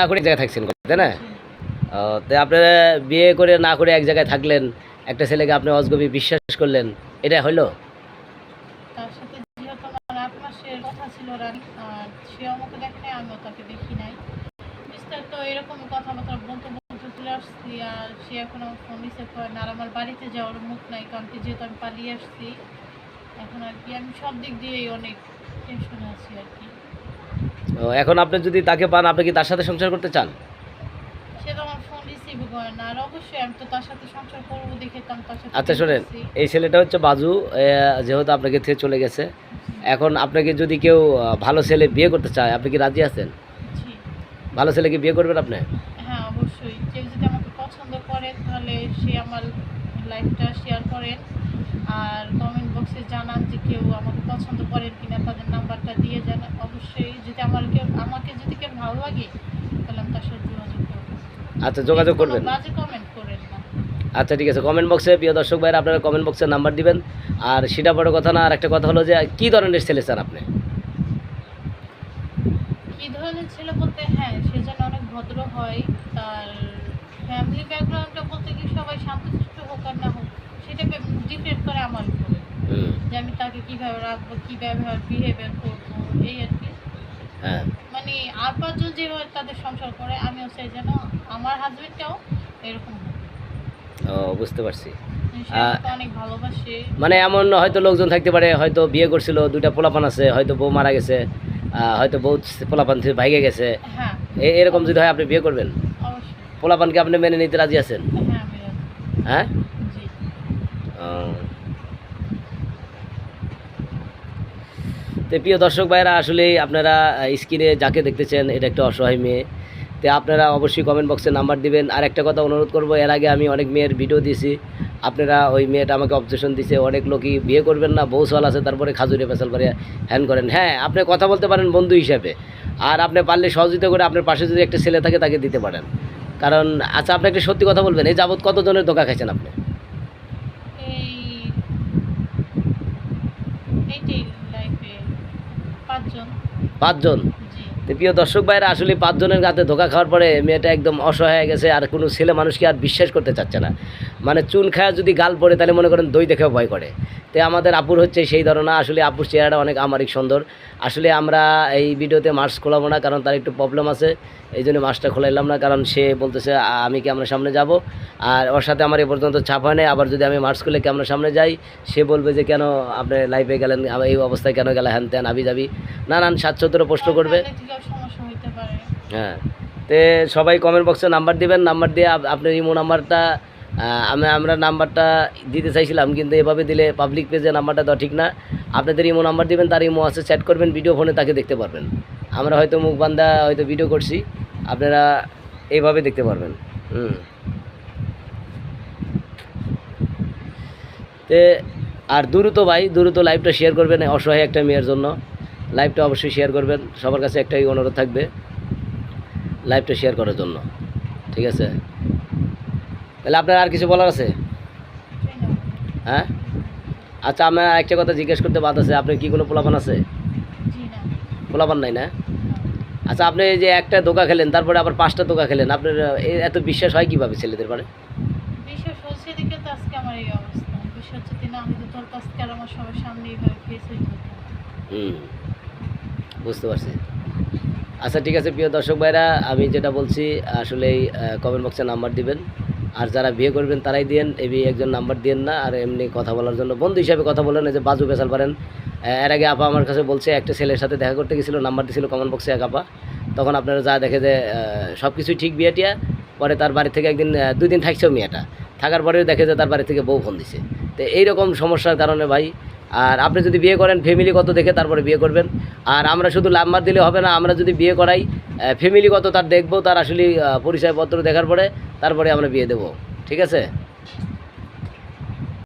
না করে এক জায়গায় থাকছেন তাই না? তো আপনারা বিয়ে করে না করে এক জায়গায় থাকলেন, একটা ছেলেকে আপনি অজগবি বিশ্বাস করলেন, এটা হলো বাড়িতে যাওয়ার মুখ নাই, কারণ কি যেহেতু আমি পালিয়ে আসছি, এখন আর কি, আমি সব দিক দিয়েই অনেক আছি আর কি। এখন আপনি যদি তাকে পান আপনি কি তার সাথে সংসার করতে চান? আচ্ছা শোনেন এই ছেলেটা হচ্ছে বাজু যেহেতু আপনাকে থেকে চলে গেছে এখন আপনাকে যদি কেউ ভালো ছেলে বিয়ে করতে চায় আপনি কি রাজি আছেন? ভালো ছেলেকে বিয়ে করবেন আপনি? হ্যাঁ অবশ্যই। কেউ যদি আমাকে পছন্দ করে তাহলে সে আমার লাইফটা শেয়ার করেন। আর কমেন্ট বক্সে জানান যে কেউ আমাকে পছন্দ করেন কিনা তাদের নাম্বারটা দিয়ে যান। অবশ্যই যদি আমার কেউ আমাকে যদি কেউ ভালো লাগে তাহলে আমি তার সাথে যোগাযোগ করব। আচ্ছা যোগাযোগ করবেন? বাজে কমেন্ট করেন না। আচ্ছা ঠিক আছে। কমেন্ট বক্সে প্রিয় দর্শক ভাইরা আপনারা কমেন্ট বক্সে নাম্বার দিবেন। আর সেটা বড় কথা না আর একটা কথা হলো যে কী ধরনের ছেলে চান আপনি? কি ধরনের ছেলে বলতে হ্যাঁ সে যেন অনেক ভদ্র হয় তার ফ্যামিলি ব্যাকগ্রাউন্ডটা বলতে কি সবাই শান্তশিষ্ট হোক আর না হোক সেটা ডিপেন্ড করে আমার উপরে। যে আমি তাকে কীভাবে রাখব কি ব্যবহার বিহেভিয়ার করব এই আর কি। হ্যাঁ। মানে আর পাঁচজন যেভাবে তাদের সংসার করে আমিও চাই যেন আমার হাজবেন্ডটাও এরকম ও বুঝতে পারছি। ভালোবাসে। মানে এমন হয়তো লোকজন থাকতে পারে হয়তো বিয়ে করছিল দুইটা পোলাপান আছে হয়তো বউ মারা গেছে হয়তো বউ পোলাপান থেকে ভাইগে গেছে। হ্যাঁ। এরকম যদি হয় আপনি বিয়ে করবেন? পোলাপানকে আপনি মেনে নিতে রাজি আছেন? হ্যাঁ আমি রাজি। হ্যাঁ জি ও। তো প্রিয় দর্শক ভাইরা আসলে আপনারা স্ক্রিনে যাকে দেখতেছেন, এটা একটা অসহায় মেয়ে। তো আপনারা অবশ্যই কমেন্ট বক্সে নাম্বার দিবেন। আর একটা কথা অনুরোধ করব, এর আগে আমি অনেক মেয়ের ভিডিও দিয়েছি। আপনারা ওই মেয়েটা আমাকে অবজেশন দিছে, অনেক লোকই বিয়ে করবেন না, বউ সাল আছে, তারপরে খাজুরে পেশাল করে হ্যান করেন। হ্যাঁ আপনি কথা বলতে পারেন বন্ধু হিসাবে। আর আপনি পারলে সহযোগিতা করে আপনার পাশে যদি একটা ছেলে থাকে, তাকে দিতে পারেন। কারণ আচ্ছা আপনি একটা সত্যি কথা বলবেন, এই যাবৎ কতজনের ধোকা খাইছেন আপনি এই এইটাই লাইফে পাঁচজন। তো প্রিয় দর্শক ভাইরা, আসলে পাঁচজনের গাতে ধোকা খাওয়ার পরে মেয়েটা একদম অসহায় হয়ে গেছে আর কোনো ছেলে মানুষকে আর বিশ্বাস করতে চাচ্ছে না। মানে চুন খায়া যদি গাল পড়ে, তাহলে মনে করেন দই দেখেও ভয় করে। তো আমাদের আপুর হচ্ছে সেই ধরনের আসলে আপুর চেহারাটা অনেক আমারিক সুন্দর। আসলে আমরা এই ভিডিওতে মাস্ক খোলাবো না, কারণ তার একটু প্রবলেম আছে। এই জন্য মাস্কটা খোলাইলাম না, কারণ সে বলতেছে আমি কি আমরা সামনে যাব। আর ওর সাথে আমার এ পর্যন্ত চাপ হয় নাই। আবার যদি আমি মাস্ক খুলে কি আমরা সামনে যাই, সে বলবে যে, কেন আপনি লাইফে গেলেন? এই অবস্থায় কেন গেলে? হ্যান ত্যান আবি যাবি নানান স্বাচ্ছন্দ্য প্রশ্ন করবে। হ্যাঁ। তে সবাই কমেন্ট বক্সে নাম্বার দিবেন নাম্বার দিয়ে আপনার ইমো নাম্বারটা আমি আমরা নাম্বারটা দিতে চাইছিলাম, কিন্তু এভাবে দিলে পাবলিক পেজে নাম্বারটা দেওয়া ঠিক না। আপনাদের ইমো নাম্বার দিবেন, তার ইমো আছে চ্যাট করবেন ভিডিও ফোনে তাকে দেখতে পারবেন। আমরা হয়তো মুখ বান্ধা হয়তো ভিডিও করছি, আপনারা এইভাবে দেখতে পারবেন। হুম। তে আর দ্রুত ভাই, দ্রুত লাইভটা শেয়ার করবেন অসহায় একটা মেয়ের জন্য। লাইভটা অবশ্যই শেয়ার করবেন। সবার কাছে একটাই অনুরোধ থাকবে লাইভটা শেয়ার করার জন্য। ঠিক আছে? তাহলে আপনার আর কিছু বলার আছে? হ্যাঁ? আচ্ছা আমার একটা কথা জিজ্ঞেস করতে বাদ আছে আপনার কি কোনো পোলাপান আছে? পোলাপান নাই না? আচ্ছা আপনি এই যে একটা দোকা খেলেন তারপরে আবার পাঁচটা দোকা খেলেন আপনার এত বিশ্বাস হয় কীভাবে ছেলেদের যেত হুম। বুঝতে পারছি। আচ্ছা ঠিক আছে, প্রিয় দর্শক ভাইরা, আমি যেটা বলছি, আসলেই কমেন্ট বক্সে নাম্বার দিবেন। আর যারা বিয়ে করবেন, তারাই দিন এই একজন নাম্বার দিন না, আর এমনি কথা বলার জন্য বন্ধু হিসাবে কথা বলেন, এই যে বাজু পেশাল পারেন। এর আগে আপা আমার কাছে বলছে, একটা ছেলের সাথে দেখা করতে গেছিল নাম্বার দিয়েছিল কমেন্ট বক্সে এক আপা। তখন আপনারা যা দেখে যে সব কিছুই ঠিক বিয়ে টিয়া পরে তার বাড়ি থেকে একদিন দুই দিন থাকছেও মেয়েটা। থাকার পরেও দেখে যে তার বাড়ি থেকে বউ ফোন দিছে। তো এইরকম সমস্যার কারণে ভাই আর আপনি যদি বিয়ে করেন ফ্যামিলিগত দেখে তারপরে বিয়ে করবেন। আর আমরা শুধু লাম্বার দিলে হবে না, আমরা যদি বিয়ে করাই ফ্যামিলিগত তার দেখব, তার আসলে পরিচয়পত্র দেখার পরে তারপরে আমরা বিয়ে দেবো। ঠিক আছে?